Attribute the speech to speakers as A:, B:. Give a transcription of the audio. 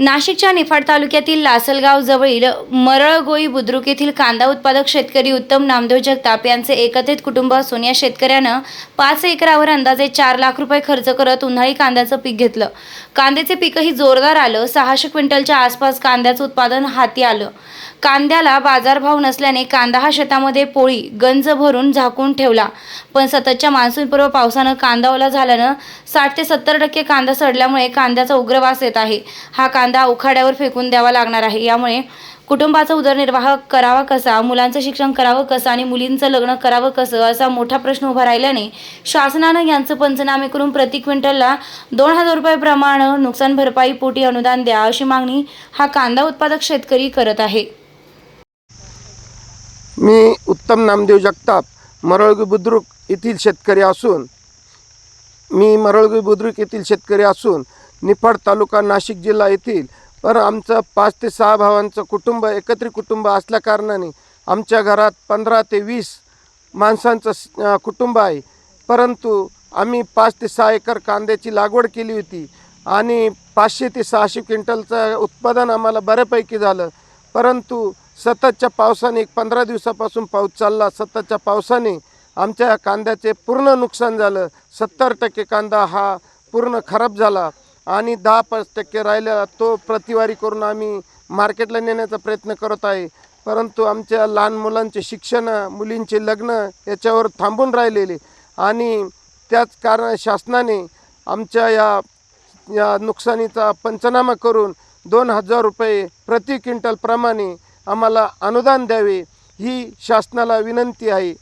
A: नाशिकच्या निफाड तालुक्यातील लासलगाव जवळील मरळगोई बुद्रुक येथील कांदा उत्पादक शेतकरी उत्तम नामदेव जगताप यांचे एकत्रित कुटुंब असून या शेतकऱ्यानं पाच एकरावर अंदाजे चार लाख रुपये खर्च करत उन्हाळी कांद्याचं पीक घेतलं. कांद्याचे पीकही जोरदार आलं. सहाशे क्विंटलच्या आसपास कांद्याचं उत्पादन हाती आलं. कांद्याला बाजारभाव नसल्याने कांदा हा शेतामध्ये पोळी गंज भरून झाकून ठेवला. पण सततच्या मान्सूनपूर्व पावसानं कांदा ओला झाल्यानं साठ ते सत्तर टक्के कांदा सडल्यामुळे कांद्याचा उग्र वास येत आहे. हा कांदा कांदा उखाड्यावर फेकून द्यावा लागणार आहे. यामुळे कुटुंबाचा उदरनिर्वाह करावा कसा मुलांचं शिक्षण करावं कसं आणि मुलींचं लग्न करावं कसं असा मोठा प्रश्न उभा राहिल्याने शासनानं यांचं पंचनामे करून प्रति क्विंटलला दोन हजार रुपये नुकसान भरपाई पोटी अनुदान द्या अशी मागणी हा कांदा उत्पादक शेतकरी करत आहे.
B: मी उत्तम नामदेव जगताप मरळगी बुद्रुक येथील शेतकरी असून मी मरळगी बुद्रुक येथील शेतकरी असून निफाड तालुका नाशिक जिल्हा येथील. पर आमचं पाच ते सहा भावांचं कुटुंब एकत्रित कुटुंब असल्याकारणाने आमच्या घरात पंधरा ते वीस माणसांचं कुटुंब आहे. परंतु आम्ही पाच ते सहा एकर कांद्याची लागवड केली होती आणि पाचशे ते सहाशे क्विंटलचं उत्पादन आम्हाला बऱ्यापैकी झालं. परंतु सततच्या पावसाने एक पंधरा दिवसापासून पाऊस चालला. सततच्या पावसाने आमच्या कांद्याचे पूर्ण नुकसान झालं. सत्तर टक्के कांदा हा पूर्ण खराब झाला. आणि दहा पाच टक्के राहिला तो प्रतिवारी करून आम्ही मार्केटला नेण्याचा प्रयत्न करत आहे. परंतु आमच्या लहान मुलांचे शिक्षण मुलींचे लग्न याच्यावर थांबून राहिलेले. आणि त्याच कारण शासनाने आमच्या या या नुकसानीचा पंचनामा करून दोन हजार रुपये प्रति क्विंटलप्रमाणे आम्हाला अनुदान द्यावे ही शासनाला विनंती आहे.